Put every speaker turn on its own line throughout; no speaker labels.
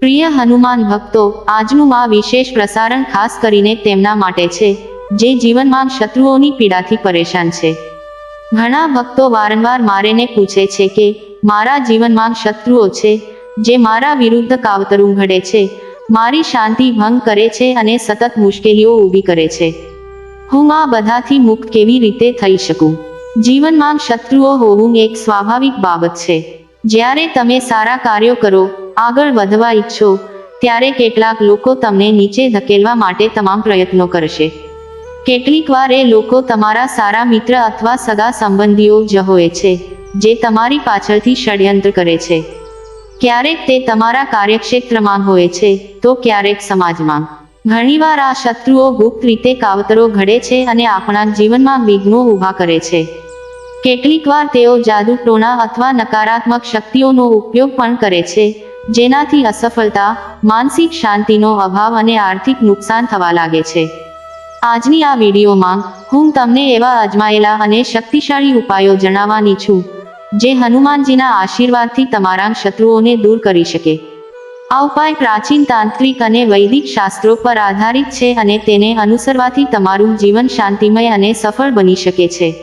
પ્રિય હનુમાન ભક્તો, આજનું આ વિશેષ પ્રસારણ ખાસ કરીને તેમના માટે છે, જે જીવનમાં શત્રુઓની પીડાથી પરેશાન છે. ઘણા ભક્તો વારંવાર મારેને પૂછે છે કે, મારા જીવનમાં શત્રુઓ છે, જે મારા વિરુદ્ધ કાવતરું ઘડે છે, મારી શાંતિ ભંગ કરે છે અને સતત મુશ્કેલીઓ ઊભી કરે છે. હું આ બધાથી મુક્ત કેવી રીતે થઈ શકું? જીવનમાં શત્રુઓ હોવું એક સ્વાભાવિક બાબત છે. જ્યારે તમે સારા કાર્યો કરો આગળ વધવા ઈચ્છો, ત્યારે કેટલાક લોકો તમને નીચે ધકેલવા માટે તમામ પ્રયત્નો કરશે. કેટલીક વાર એ લોકો તમારા સારા મિત્ર અથવા સગા સંબંધીઓ જ હોય છે, જે તમારી પાછળથી ષડયંત્ર કરે છે. ક્યારેક તે તમારા કાર્યક્ષેત્રમાં હોય છે, તો ક્યારેક સમાજમાં. ઘણીવાર આ શત્રુઓ ગુપ્ત રીતે કાવતરો ઘડે છે અને આપણા જીવનમાં વિઘ્નો ઊભા કરે છે. કેટલીક વાર તેઓ જાદુ ટોણા અથવા નકારાત્મક શક્તિઓનો ઉપયોગ પણ કરે છે જેનાથી અસફળતા, માનસિક શાંતિનો અભાવ અને આર્થિક નુકસાન થવા લાગે છે. આજની આ વિડીયોમાં હું તમને એવા અજમાયેલા અને શક્તિશાળી ઉપાયો જણાવવાની છું, જે હનુમાનજીના આશીર્વાદથી તમારા શત્રુઓને દૂર કરી શકે. આ ઉપાય પ્રાચીન તાંત્રિક અને વૈદિક શાસ્ત્રો પર આધારિત છે અને તેને અનુસરવાથી તમારું જીવન શાંતિમય અને સફળ બની શકે છે.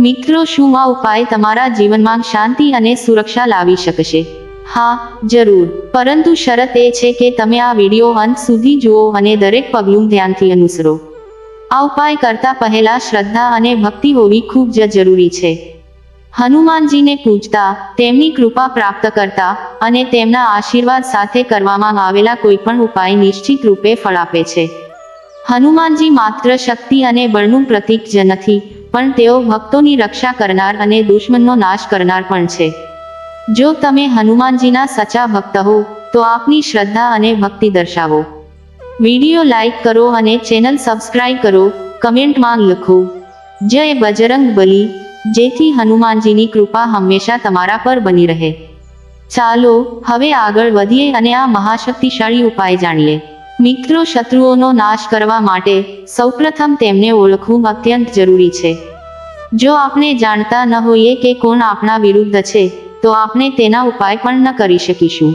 મિત્રો, શું આ ઉપાય તમારા જીવનમાં શાંતિ અને સુરક્ષા લાવી શકશે? હા, જરૂર. પરંતુ શરત એ છે કે તમે આ વીડિયો અંત સુધી જુઓ અને દરેક પગલું ધ્યાનથી અનુસરો. આ ઉપાય કરતા પહેલા શ્રદ્ધા અને ભક્તિ હોવી ખૂબ જ જરૂરી છે. હનુમાનજીને પૂજતા, તેમની કૃપા પ્રાપ્ત કરતા અને તેમના આશીર્વાદ સાથે કરવામાં આવેલા કોઈપણ ઉપાય નિશ્ચિત રૂપે ફળ આપે છે. હનુમાનજી માત્ર શક્તિ અને બળનું પ્રતીક જ નથી, પણ તેઓ ભક્તોની રક્ષા કરનાર અને દુશ્મનનો નાશ કરનાર પણ છે. જો તમે હનુમાનજીના સચા ભક્ત હો, તો આપની શ્રદ્ધા અને ભક્તિ દર્શાવો. વીડિયો લાઈક કરો અને ચેનલ સબસ્ક્રાઇબ કરો, કમેન્ટમાં લખો. જય બજરંગ બલી, જેથી હનુમાનજીની કૃપા હંમેશા તમારા પર બની રહે. ચાલો, હવે આગળ વધીએ અને આ મહાશક્તિશાળી ઉપાય જાણીએ મિત્રો, શત્રુઓનો નાશ કરવા માટે સૌપ્રથમ તેમને ઓળખવું અત્યંત જરૂરી છે. જો આપણે જાણતા ન હોઈએ કે કોણ આપણા વિરુદ્ધ છે તો આપણે તેના ઉપાય પણ ન કરી શકીશું.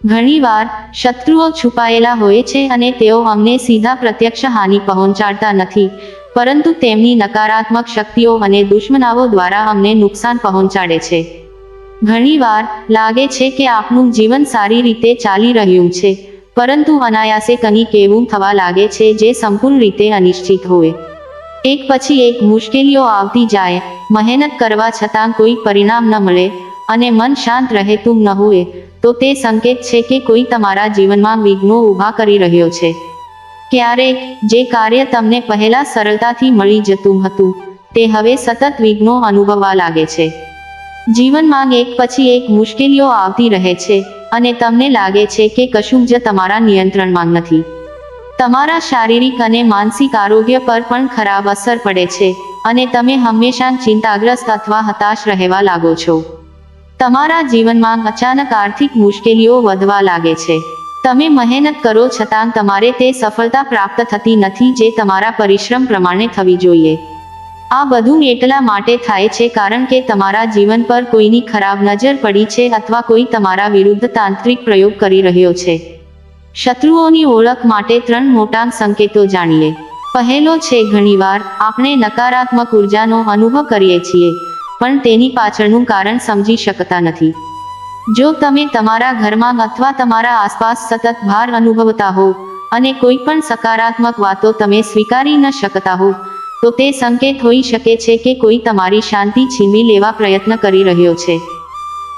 ઘણીવાર શત્રુઓ છુપાયેલા હોય છે અને તેઓ અમને સીધા પ્રત્યક્ષ હાનિ પહોંચાડતા નથી, પરંતુ તેમની નકારાત્મક શક્તિઓ અને દુશ્મનાઓ દ્વારા અમને નુકસાન પહોંચાડે છે. ઘણીવાર લાગે છે કે આપનું જીવન સારી રીતે ચાલી રહ્યું છે, પરંતુ અનાયાસે કંઈક એવું થવા લાગે છે જે સંપૂર્ણ રીતે અનિશ્ચિત હોય. એક પછી એક મુશ્કેલીઓ આવતી જાય, મહેનત કરવા છતાં કોઈ પરિણામ ન મળે અને મન શાંત રહેતું ન હોય તો તે સંકેત છે કે કોઈ તમારા જીવનમાં વિઘ્નો ઊભા કરી રહ્યો છે. ક્યારેક જે કાર્ય તમને પહેલા સરળતાથી મળી જતું હતું, તે હવે સતત વિઘ્નો અનુભવવા લાગે છે. જીવનમાં એક પછી એક મુશ્કેલીઓ આવતી રહે છે અને તમને લાગે છે કે કશું જ તમારા નિયંત્રણમાં નથી. તમારા શારીરિક અને માનસિક આરોગ્ય પર પણ ખરાબ અસર પડે છે અને તમે હંમેશા ચિંતાગ્રસ્ત અથવા હતાશ રહેવા લાગો છો. તમારા જીવનમાં અચાનક આર્થિક મુશ્કેલીઓ વધવા લાગે છે. તમે મહેનત કરો છતાં તમારે તે સફળતા પ્રાપ્ત થતી નથી જે તમારા પરિશ્રમ પ્રમાણે થવી જોઈએ. આ બધું એટલા માટે થાય છે કારણ કે તમારા જીવન પર કોઈની ખરાબ નજર પડી છે અથવા કોઈ તમારા વિરુદ્ધ તાંત્રિક પ્રયોગ કરી રહ્યો છે. શત્રુઓની ઓળખ માટે ત્રણ મોટા સંકેતો જાણીએ. પહેલો છે ઘણીવાર આપણે નકારાત્મક ઉર્જાનો અનુભવ કરીએ છીએ. પણ તેની પાછળનું કારણ સમજી શકતા નથી. જો તમે તમારા ઘરમાં અથવા તમારા આસપાસ સતત ભાર અનુભવતા હો અને કોઈ પણ સકારાત્મક વાતો તમે સ્વીકારી ન શકતા હો, તો તે સંકેત હોઈ શકે છે કે કોઈ તમારી શાંતિ છીનવી લેવા પ્રયત્ન કરી રહ્યો છે.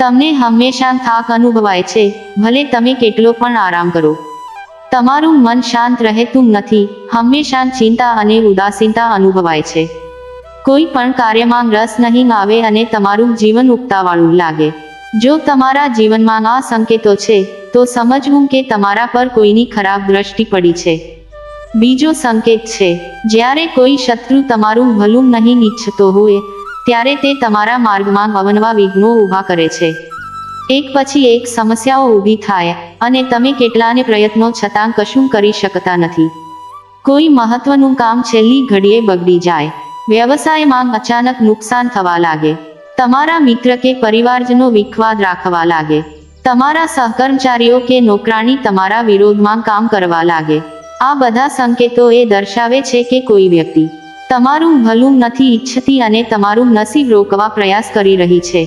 તમને હંમેશા થાક અનુભવાય છે, ભલે તમે કેટલો પણ આરામ કરો. તમારું મન શાંત રહેતું નથી, હંમેશા ચિંતા અને ઉદાસીનતા અનુભવાય છે. કોઈ પણ કાર્યમાં રસ નહીં આવે અને તમારું જીવન ઉગતાવાળું લાગે. જો તમારા જીવનમાં આ સંકેતો છે, તો સમજવું કે તમારા પર કોઈની ખરાબ દ્રષ્ટિ પડી છે. બીજો સંકેત છે, જ્યારે કોઈ શત્રુ તમારું ભલું નહીં ઈચ્છતો હોય, ત્યારે તે તમારા માર્ગમાં અવનવા વિઘ્નો ઊભા કરે છે. એક પછી એક સમસ્યાઓ ઊભી થાય અને તમે કેટલાને પ્રયત્નો છતાં કશું કરી શકતા નથી. કોઈ મહત્વનું કામ છેલ્લી ઘડીએ બગડી જાય. વ્યવસાયમાં અચાનક નુકસાન થવા લાગે. તમારા મિત્ર કે પરિવારજનો વિખવાદ રાખવા લાગે. તમારા સહકર્મચારીઓ કે નોકરાણી તમારા વિરોધમાં કામ કરવા લાગે. આ બધા સંકેતો એ દર્શાવે છે કે કોઈ વ્યક્તિ તમારું ભલું નથી ઈચ્છતી અને તમારું નસીબ રોકવા પ્રયાસ કરી રહી છે.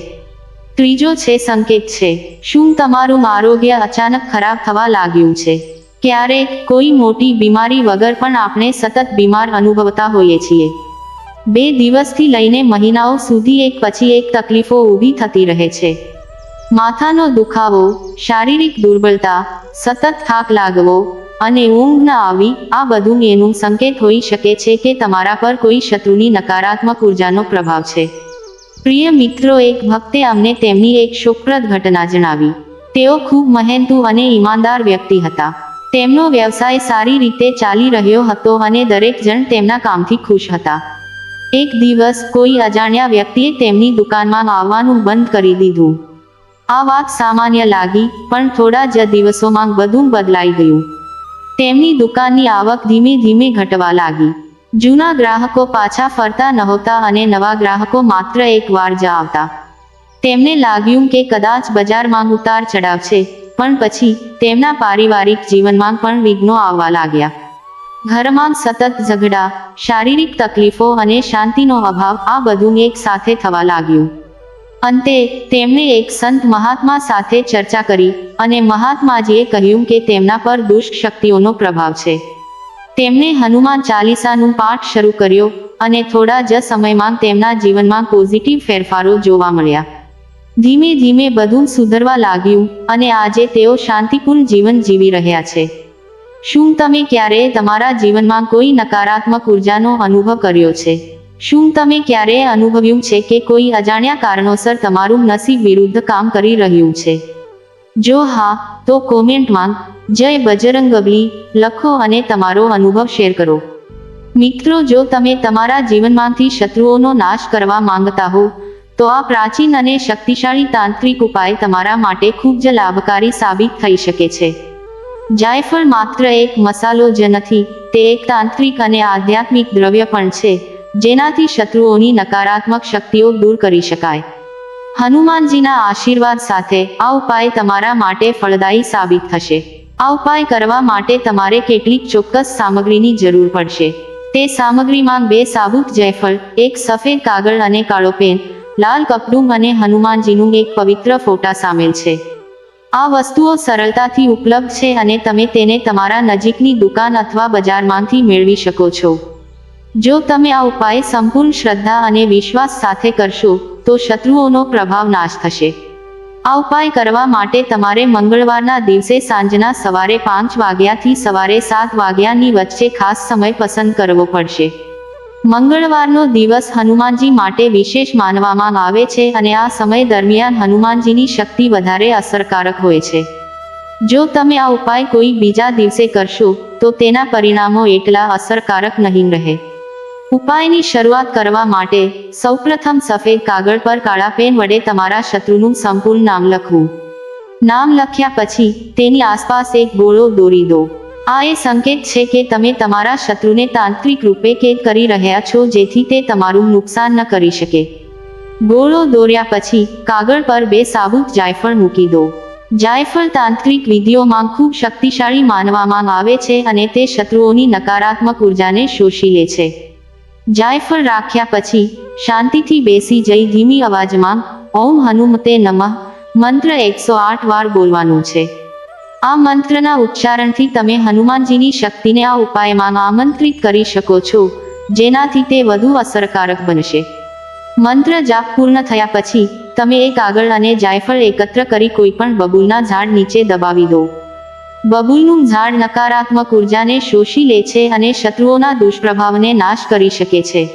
ત્રીજો છે સંકેત છે, શું તમારું આરોગ્ય અચાનક ખરાબ થવા લાગ્યું છે? ક્યારેક કોઈ મોટી બીમારી વગર પણ આપણે સતત બીમાર અનુભવતા હોઈએ છીએ. બે દિવસથી લઈને મહિનાઓ સુધી એક પછી એક તકલીફો ઊભી થતી રહે છે. માથાનો દુખાવો, શારીરિક દુર્બળતા, સતત થાક લાગવો અને ઊંઘ ન આવી, આ બધું એનું સંકેત હોઈ શકે છે કે તમારા પર કોઈ શત્રુની નકારાત્મક ઉર્જાનો પ્રભાવ છે. પ્રિય મિત્રો, એક ભક્તે અમને તેમની એક શોકપ્રદ ઘટના જણાવી. તેઓ ખૂબ મહેનતુ અને ઈમાનદાર વ્યક્તિ હતા. તેમનો વ્યવસાય સારી રીતે ચાલી રહ્યો હતો અને દરેક જણ તેમના કામથી ખુશ હતા. એક દિવસ કોઈ અજાણ્યા વ્યક્તિએ તેમની દુકાનમાં આવવાનું બંધ કરી દીધું. આ વાત સામાન્ય લાગી, પણ થોડા જ દિવસોમાં બધું બદલાઈ ગયું. તેમની દુકાનની આવક ધીમે ધીમે ઘટવા લાગી. જૂના ગ્રાહકો પાછા ફરતા નહોતા અને નવા ગ્રાહકો માત્ર એક વાર જ આવતા. તેમને લાગ્યું કે કદાચ બજારમાં ઉતાર ચડાવ છે, પણ પછી તેમના પારિવારિક જીવનમાં પણ વિઘ્નો આવવા લાગ્યા. ઘરમાં સતત ઝઘડા, શારીરિક તકલીફો અને શાંતિનો અભાવ આ બધું એક સાથે થવા લાગ્યું. અંતે તેમણે એક સંત મહાત્મા સાથે ચર્ચા કરી અને મહાત્માજીએ કહ્યું કે તેમના પર દુષ્ટ શક્તિઓનો પ્રભાવ છે. તેમણે હનુમાન ચાલીસાનું પાઠ શરૂ કર્યો અને થોડા જ સમયમાં તેમના જીવનમાં પોઝિટિવ ફેરફારો જોવા મળ્યા. ધીમે ધીમે બધું સુધરવા લાગ્યું અને આજે તેઓ શાંતિપૂર્ણ જીવન જીવી રહ્યા છે. શું તમે ક્યારેય તમારા જીવનમાં કોઈ નકારાત્મક ઉર્જાનો અનુભવ કર્યો છે? શું તમે ક્યારેય અનુભવ્યું છે કે કોઈ અજાણ્યા કારણોસર તમારું નસીબ વિરુદ્ધ કામ કરી રહ્યું છે? જો હા, તો કોમેન્ટમાં જય બજરંગબલી લખો અને તમારો અનુભવ શેર કરો. મિત્રો, જો તમે તમારા જીવનમાંથી શત્રુઓનો નાશ કરવા માંગતા હો, તો આ પ્રાચીન અને શક્તિશાળી તાંત્રિક ઉપાય તમારા માટે ખૂબ જ લાભકારી સાબિત થઈ શકે છે. જાયફળ માત્ર એક મસાલો જ નથી, તે એક તાંત્રિક અને આધ્યાત્મિક દ્રવ્ય પણ છે, જેનાથી શત્રુઓની નકારાત્મક શક્તિઓ દૂર કરી શકાય. હનુમાનજીના આશીર્વાદ સાથે, આ ઉપાય તમારા માટે ફળદાયી સાબિત થશે. આ ઉપાય કરવા માટે તમારે કેટલીક ચોક્કસ સામગ્રીની જરૂર પડશે. તે સામગ્રીમાં બે સાબુત જયફળ, એક સફેદ કાગળ અને કાળો પેન, લાલ કપડું અને હનુમાનજીનું એક પવિત્ર ફોટા સામેલ છે. આ વસ્તુઓ સરળતાથી ઉપલબ્ધ છે અને તમે તેને તમારા નજીકની દુકાન અથવા બજારમાંથી મેળવી શકો છો. જો તમે આ ઉપાય સંપૂર્ણ શ્રદ્ધા અને વિશ્વાસ સાથે કરશો, તો શત્રુઓનો પ્રભાવ નાશ થશે. આ ઉપાય કરવા માટે તમારે મંગળવારના દિવસે સાંજના સવારે પાંચ વાગ્યાથી સવારે સાત વાગ્યાની વચ્ચે ખાસ સમય પસંદ કરવો પડશે. મંગળવારનો દિવસ હનુમાનજી માટે વિશેષ માનવામાં આવે છે અને આ સમય દરમિયાન હનુમાનજીની શક્તિ વધારે અસરકારક હોય છે. જો તમે આ ઉપાય કોઈ બીજા દિવસે કરશો, તો તેના પરિણામો એટલા અસરકારક નહીં રહે. ઉપાયની શરૂઆત કરવા માટે સૌપ્રથમ સફેદ કાગળ પર કાળા પેન વડે તમારા શત્રુનું સંપૂર્ણ નામ લખવું. નામ લખ્યા પછી તેની આસપાસ એક ગોળો દોરી દો. આ એ સંકેત છે કે તમે તમારા શત્રુને તાંત્રિક રૂપે કેદ કરી રહ્યા છો જેથી તે તમારું નુકસાન ન કરી શકે. ગોળો દોર્યા પછી કાગળ પર બે સાબુત જાયફળ મૂકી દો. જાયફળ તાંત્રિક વિધિઓમાં ખૂબ શક્તિશાળી માનવામાં આવે છે અને તે શત્રુઓની નકારાત્મક ઉર્જાને શોષી લે છે. જાયફળ રાખ્યા પછી શાંતિથી બેસી જઈ ધીમી અવાજમાં, ઓમ હનુમતે નમઃ મંત્ર એકસો આઠ વાર બોલવાનું છે. આ મંત્રના ઉચ્ચારણથી તમે હનુમાનજીની શક્તિને આ ઉપાયમાં આમંત્રિત કરી શકો છો, જેનાથી તે વધુ અસરકારક બનશે. મંત્ર જાપ પૂર્ણ થયા પછી, તમે એક આગળ અને જાયફળ એકત્ર કરી કોઈપણ બબુલના ઝાડ નીચે દબાવી દો. બબૂલનું ઝાડ નકારાત્મક ઉર્જાને શોષી લે છે અને શત્રુઓના દુષ્પ્રભાવને નાશ કરી શકે છે.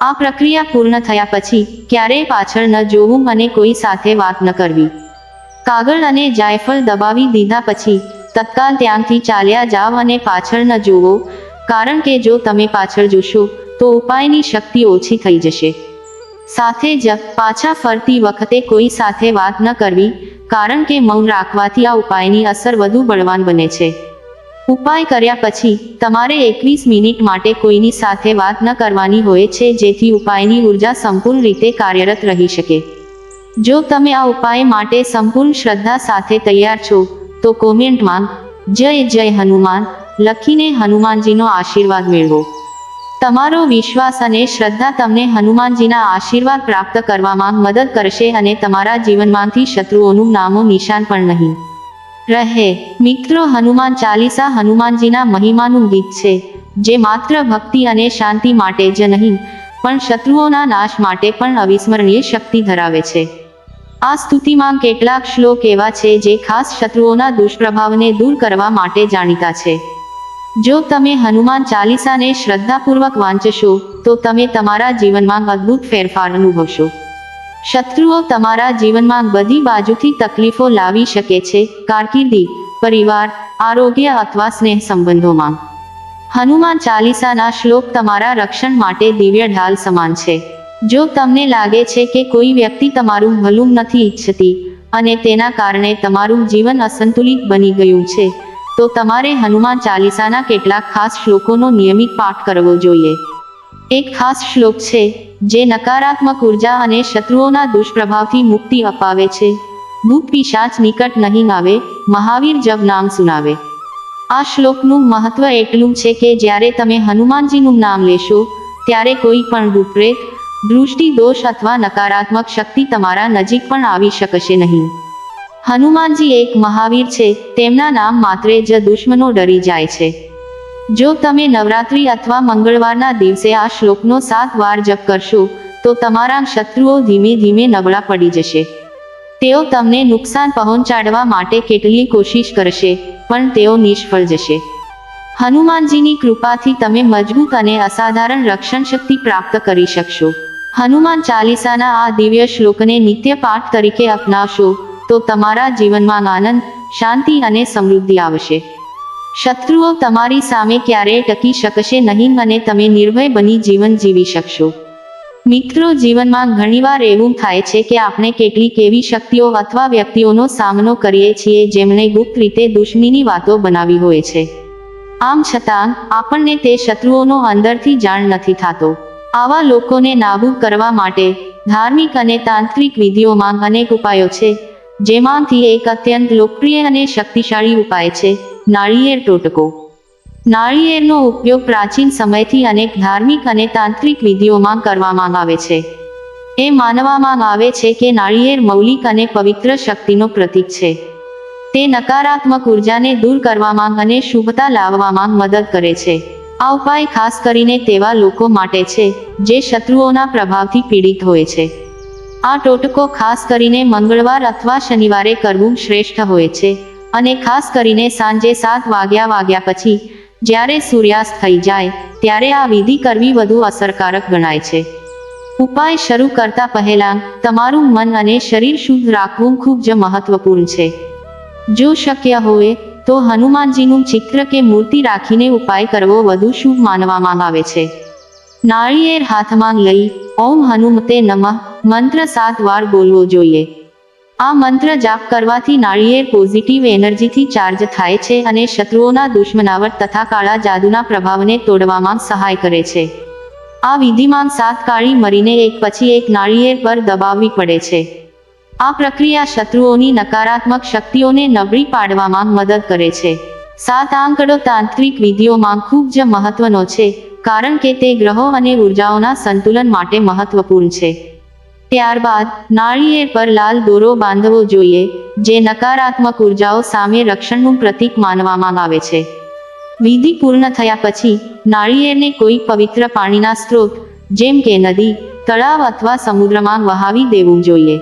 આ પ્રક્રિયા પૂર્ણ થયા પછી, ક્યારેય પાછળ ન જોવું અને કોઈ સાથે વાત ન કરવી. કાગળ અને જાયફળ દબાવી દીધા પછી તત્કાલ ત્યાંથી ચાલ્યા જાવ અને પાછળ ન જુઓ, કારણ કે જો તમે પાછળ જોશો, તો ઉપાયની શક્તિ ઓછી થઈ જશે. સાથે જ પાછા ફરતી વખતે કોઈ સાથે વાત ન કરવી, કારણ કે મૌન રાખવાથી આ ઉપાયની અસર વધુ બળવાન બને છે. ઉપાય કર્યા પછી તમારે એકવીસ મિનિટ માટે કોઈની સાથે વાત ન કરવાની હોય છે, જેથી ઉપાયની ઊર્જા સંપૂર્ણ રીતે કાર્યરત રહી શકે. જો તમે આ ઉપાય માટે સંપૂર્ણ શ્રદ્ધા સાથે તૈયાર છો, તો કોમેન્ટમાં જય જય હનુમાન લખીને હનુમાનજીનો આશીર્વાદ મેળવો. તમારો વિશ્વાસ અને શ્રદ્ધા તમને હનુમાનજીના આશીર્વાદ પ્રાપ્ત કરવામાં મદદ કરશે અને તમારા જીવનમાંથી શત્રુઓનું નામો નિશાન પણ નહીં. રહે. મિત્રો, હનુમાન ચાલીસા હનુમાનજીના મહિમાનું ગીત છે, જે માત્ર ભક્તિ અને શાંતિ માટે જ નહીં, પણ શત્રુઓના નાશ માટે પણ અવિસ્મરણીય શક્તિ ધરાવે છે. આ સ્તુતિમાં કેટલાક શ્લોક એવા છે જે ખાસ શત્રુઓના દુષ્પ્રભાવને દૂર કરવા માટે જાણીતા છે. જો તમે હનુમાન ચાલીસાને શ્રદ્ધાપૂર્વક વાંચશો, તો તમે તમારા જીવનમાં અદ્ભુત ફેરફાર અનુભવશો. શત્રુઓ તમારા જીવનમાં બધી બાજુથી તકલીફો લાવી શકે છે, કારકિર્દી, પરિવાર, આરોગ્ય અથવા સ્નેહ સંબંધોમાં. હનુમાન ચાલીસાના શ્લોક તમારા રક્ષણ માટે દિવ્ય ઢાલ સમાન છે. જો તમને લાગે છે કે કોઈ વ્યક્તિ તમારું ભલું નથી ઈચ્છતી અને તેના કારણે તમારું જીવન અસંતુલિત બની ગયું છે, તો તમારે હનુમાન ચાલીસાના કેટલાક ખાસ શ્લોકોનો નિયમિત પાઠ કરવો જોઈએ. એક ખાસ શ્લોક છે, જે નકારાત્મક ઊર્જા અને શત્રુઓના દુષ્પ્રભાવથી મુક્તિ અપાવે છે. ભૂત પિશાચ નિકટ નહીં આવે, મહાવીર જબ નામ સુનાવે. આ શ્લોકનું મહત્વ એટલું છે કે જ્યારે તમે હનુમાનજીનું નામ લેશો, ત્યારે કોઈ પણ ભૂતપ્રેત દૃષ્ટિ, દોષ અથવા નકારાત્મક શક્તિ તમારા નજીક પણ આવી શકશે નહીં. હનુમાનજી એક મહાવીર છે, તેમના નામ માત્રે જ દુશ્મનો ડરી જાય છે. જો તમે નવરાત્રિ અથવા મંગળવારના દિવસે આ શ્લોકનો સાત વાર જપ કરશો, તો તમારા શત્રુઓ ધીમે ધીમે નબળા પડી જશે. તેઓ તમને નુકસાન પહોંચાડવા માટે કેટલીય કોશિશ કરશે, પણ તેઓ નિષ્ફળ જશે. હનુમાનજીની કૃપાથી તમે મજબૂત અને અસાધારણ રક્ષણ શક્તિ પ્રાપ્ત કરી શકશો. હનુમાન ચાલીસાના આ દિવ્ય શ્લોકને નિત્ય પાઠ તરીકે અપનાવશો, તો તમારા જીવનમાં આનંદ, શાંતિ અને સમૃદ્ધિ આવશે. શત્રુઓ તમારી સામે ક્યારેય ટકી શકશે નહીં અને તમે નિર્ભય બની જીવન જીવી શકશો. મિત્રો, જીવનમાં ઘણીવાર એવું થાય છે કે આપણે કેટલીક એવી શક્તિઓ અથવા વ્યક્તિઓનો સામનો કરીએ છીએ જેમણે ગુપ્ત રીતે દુશ્મનીની વાતો બનાવી હોય છે. આમ છતાં, આપણને તે શત્રુઓનો અંદરથી જાણ નથી થતો. આવા લોકોને નાબૂદ કરવા માટે ધાર્મિક અને તાંત્રિક વિધિઓમાં અનેક ઉપાયો છે, જેમાંથી એક અત્યંત લોકપ્રિય અને શક્તિશાળી ઉપાય છે, નાળિયેર ટોટકો નાળિયેરનો ઉપયોગ પ્રાચીન સમયથી અનેક ધાર્મિક અને તાંત્રિક વિધિઓમાં કરવામાં આવે છે. એ માનવામાં આવે છે કે નાળિયેર મૌલિક અને પવિત્ર શક્તિનો પ્રતીક છે. તે નકારાત્મક ઉર્જાને દૂર કરવામાં અને શુભતા લાવવામાં મદદ કરે છે. આ ઉપાય ખાસ કરીને તેવા લોકો માટે છે, જે શત્રુઓના પ્રભાવથી પીડિત હોય છે. આ ટોટકો ખાસ કરીને મંગળવાર અથવા શનિવારે કરવું શ્રેષ્ઠ હોય છે, અને ખાસ કરીને સાંજે સાત વાગ્યા વાગ્યા પછી, જ્યારે સૂર્યાસ્ત થઈ જાય, ત્યારે આ વિધિ કરવી વધુ અસરકારક ગણાય છે. ઉપાય શરૂ કરતા પહેલા, તમારું મન અને શરીર શુદ્ધ રાખવું ખૂબ જ મહત્વપૂર્ણ છે. જો શક્ય હોય તો હનુમાનજીનું ચિત્ર કે મૂર્તિ રાખીને ઉપાય કરવો વધુ શુભ માનવામાં આવે છે. નાળિયેર હાથમાં લઈ ઓમ હનુમતે નમઃ, મંત્ર સાત વાર બોલવો જોઈએ. આ મંત્ર જાપ કરવાથી નાળિયેર પોઝિટિવ એનર્જીથી ચાર્જ થાય છે અને શત્રુઓના દુશ્મનાવટ તથા કાળા જાદુના પ્રભાવને તોડવામાં સહાય કરે છે. આ વિધિમાં સાત કાળી મરીને એક પછી એક નાળિયેર પર દબાવવી પડે છે. આ પ્રક્રિયા શત્રુઓની નકારાત્મક શક્તિઓને નબળી પાડવામાં મદદ કરે છે. સાત આંકડો તાંત્રિક વિધિઓમાં ખૂબ જ મહત્વનો છે, કારણ કે તે ગ્રહો અને ઉર્જાઓના સંતુલન માટે મહત્વપૂર્ણ છે. ત્યારબાદ, નાળિયેર પર લાલ દોરો બાંધવો જોઈએ, જે નકારાત્મક ઉર્જાઓ સામે રક્ષણનું પ્રતીક માનવામાં આવે છે. વિધિ પૂર્ણ થયા પછી, નાળિયેરને કોઈ પવિત્ર પાણીના સ્ત્રોત, જેમ કે નદી, તળાવ અથવા સમુદ્રમાં વહાવી દેવું જોઈએ.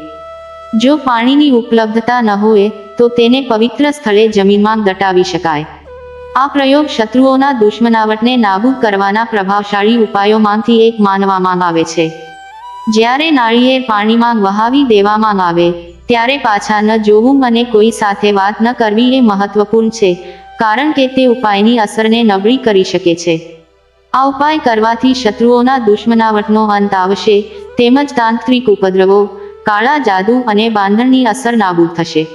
જો પાણીની ઉપલબ્ધતા ન હોય, તો તેને પવિત્ર સ્થળે જમીનમાં દટાવી શકાય. આ પ્રયોગ શત્રુઓના દુશ્મનાવટને નાબૂદ કરવાના પ્રભાવશાળી ઉપાયોમાંથી એક માનવામાં આવે છે. જ્યારે નાળિયેર પાણીમાં વહાવી દેવામાં આવે, ત્યારે પાછા ન જોવું અને કોઈ સાથે વાત ન કરવી એ મહત્વપૂર્ણ છે, કારણ કે તે ઉપાયની અસરને નબળી કરી શકે છે. આ ઉપાય કરવાથી શત્રુઓના દુશ્મનાવટનો અંત આવશે તેમજ તાંત્રિક ઉપદ્રવો કાળા જાદુ અને બાંધણની અસર નાબૂદ થશે.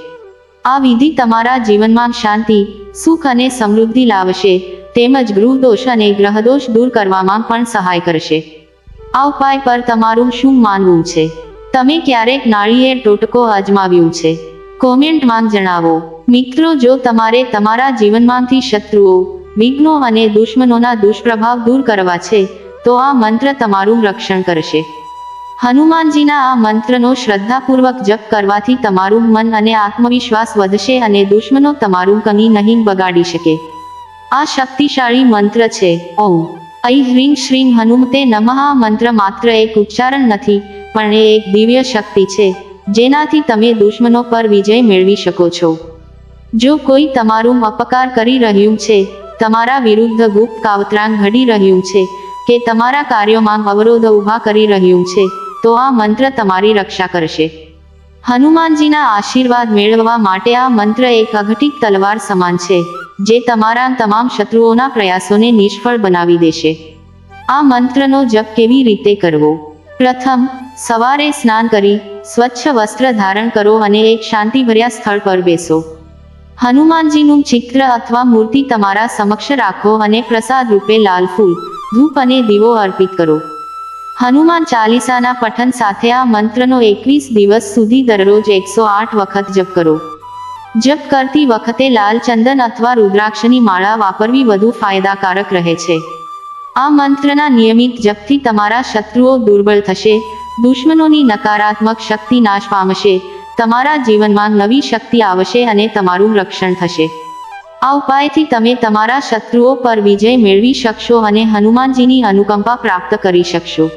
આ વિધિ તમારા જીવનમાં શાંતિ, સુખ અને સમૃદ્ધિ લાવશે, તેમજ ગૃહદોષ અને ગ્રહદોષ દૂર કરવામાં પણ સહાય કરશે. આ ઉપાય પર તમારું શું માનવું છે? તમે ક્યારેક નાળીએ ટોટકો અજમાવ્યું છે? કોમેન્ટમાં જણાવો. મિત્રો, જો તમારે તમારા જીવનમાંથી શત્રુઓ, વિઘ્નો અને દુશ્મનોના દુષ્પ્રભાવ દૂર કરવા છે, તો આ મંત્ર તમારું રક્ષણ કરશે. હનુમાનજીના આ મંત્રનો શ્રદ્ધાપૂર્વક જપ કરવાથી તમારું મન અને આત્મવિશ્વાસ વધશે અને દુશ્મનો તમારું કની નહીં બગાડી શકે. આ શક્તિશાળી મંત્ર છે, ઓમ. ઐ હ્રીં શ્રીં હનુમતે નમઃ. મંત્ર માત્ર એક ઉચ્ચારણ નથી, પણ એ એક દિવ્ય શક્તિ છે, જેનાથી તમે દુશ્મનો પર વિજય મેળવી શકો છો. જો કોઈ તમારું અપકાર કરી રહ્યું છે, તમારા વિરુદ્ધ ગુપ્ત કાવતરાંગ ઘડી રહ્યું છે, કે તમારા કાર્યોમાં અવરોધ ઊભા કરી રહ્યું છે તો આ મંત્ર તમારી રક્ષા કરશે. હનુમાનજીના આશીર્વાદ મેળવવા માટે આ મંત્ર એક અઘટિત તલવાર સમાન છે, જે તમારા તમામ શત્રુઓના પ્રયાસોને નિષ્ફળ બનાવી દેશે. આ મંત્રનો જપ કેવી રીતે કરવો? પ્રથમ, સવારે સ્નાન કરી, સ્વચ્છ વસ્ત્ર ધારણ કરો અને એક શાંતિભર્યા સ્થળ પર બેસો. હનુમાનજીનું ચિત્ર અથવા મૂર્તિ તમારા સમક્ષ રાખો અને પ્રસાદ રૂપે લાલ ફૂલ, ધૂપ અને દીવો અર્પિત કરો. હનુમાન ચાલીસાના પઠન સાથે આ મંત્રનો એકવીસ દિવસ સુધી દરરોજ એકસો આઠ વખત જપ કરો. જપ કરતી વખતે લાલ ચંદન અથવા રુદ્રાક્ષની માળા વાપરવી વધુ ફાયદાકારક રહે છે. આ મંત્રના નિયમિત જપથી તમારા શત્રુઓ દુર્બળ થશે, દુશ્મનોની નકારાત્મક શક્તિ નાશ પામશે, તમારા જીવનમાં નવી શક્તિ આવશે અને તમારું રક્ષણ થશે. આ ઉપાયથી તમે તમારા શત્રુઓ પર વિજય મેળવી શકશો અને હનુમાનજીની અનુકંપા પ્રાપ્ત કરી શકશો.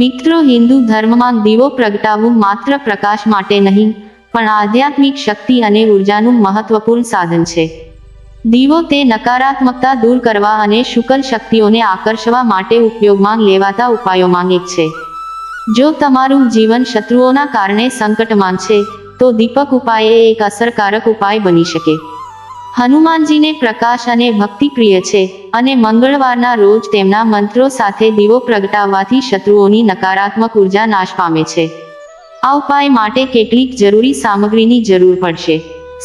મિત્રો હિન્દુ ધર્મમાં દીવો પ્રગટાવવું માત્ર પ્રકાશ માટે નહીં, પણ આધ્યાત્મિક શક્તિ અને ઉર્જાનું મહત્વપૂર્ણ સાધન છે. દીવો તે નકારાત્મકતા દૂર કરવા અને શુકલ શક્તિઓને આકર્ષવા માટે ઉપયોગમાં લેવાતા ઉપાયોમાં એક છે. જો તમારું જીવન શત્રુઓના કારણે સંકટમાં છે, તો દીપક ઉપાય એક અસરકારક ઉપાય બની શકે. હનુમાનજીને પ્રકાશ અને ભક્તિ પ્રિય છે અને મંગળવારના રોજ તેમના મંત્રો સાથે દીવો પ્રગટાવવાથી શત્રુઓની નકારાત્મક ઊર્જા નાશ પામે છે. આ ઉપાય માટે કેટલીક જરૂરી સામગ્રીની જરૂર પડશે.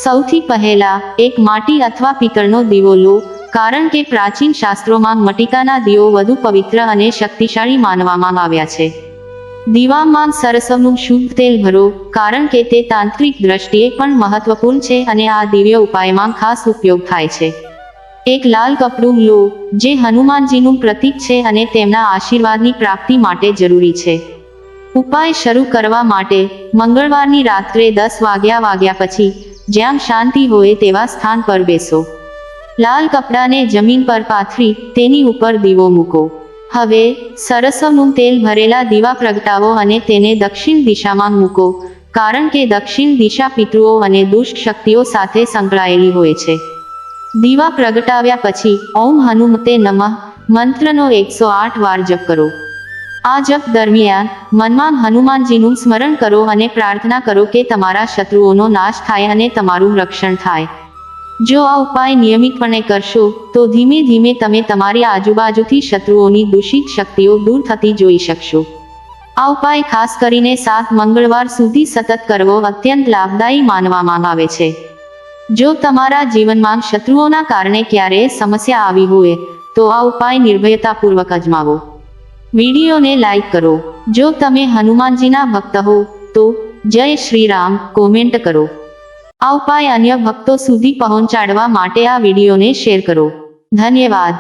સૌથી પહેલા એક માટી અથવા પિત્તળનો દીવો લો, કારણ કે પ્રાચીન શાસ્ત્રોમાં મટિકાના દીવો વધુ પવિત્ર અને શક્તિશાળી માનવામાં આવ્યા છે. દીવામાં સરસવનું શુદ્ધ તેલ ભરો, કારણ કે તે તાંત્રિક દ્રષ્ટિએ પણ મહત્વપૂર્ણ છે અને આ દિવ્ય ઉપાયમાં ખાસ ઉપયોગ થાય છે. એક લાલ કપડું લો, જે હનુમાનજીનું પ્રતીક છે અને તેમના આશીર્વાદની પ્રાપ્તિ માટે જરૂરી છે. ઉપાય શરૂ કરવા માટે, મંગળવારની રાત્રે દસ વાગ્યા વાગ્યા પછી, જ્યાં શાંતિ હોય તેવા સ્થાન પર બેસો. લાલ કપડાને જમીન પર પાથરી, તેની ઉપર દીવો મૂકો. હવે સરસવનું તેલ ભરેલા દીવા પ્રગટાવો અને તેને દક્ષિણ દિશામાં મૂકો, કારણ કે દક્ષિણ દિશા પિતૃઓ અને દુષ્ટ શક્તિઓ સાથે સંકળાયેલી હોય છે. દીવા પ્રગટાવ્યા પછી ઓમ હનુમતે નમઃ, મંત્રનો એકસો આઠ વાર જપ કરો. આ જપ દરમિયાન મનમાં હનુમાનજીનું સ્મરણ કરો અને પ્રાર્થના કરો કે તમારા શત્રુઓનો નાશ થાય અને તમારું રક્ષણ થાય. જો આ ઉપાય નિયમિતપણે કરશો, તો ધીમે ધીમે તમે તમારી આજુબાજુથી શત્રુઓની દૂષિત શક્તિઓ દૂર થતી જોઈ શકશો. આ ઉપાય ખાસ કરીને સાત મંગળવાર સુધી સતત કરવો અત્યંત લાભદાયી માનવામાં આવે છે. જો તમારા જીવનમાં શત્રુઓના કારણે ક્યારેય સમસ્યા આવી હોય, તો આ ઉપાય નિર્ભયતાપૂર્વક અજમાવો. વિડીયોને લાઈક કરો. જો તમે હનુમાનજીના ભક્ત હો, તો જય શ્રી રામ કોમેન્ટ કરો. આ ઉપાય અન્ય ભક્તો સુધી પહોંચાડવા માટે આ વિડીયોને શેર કરો. ધન્યવાદ.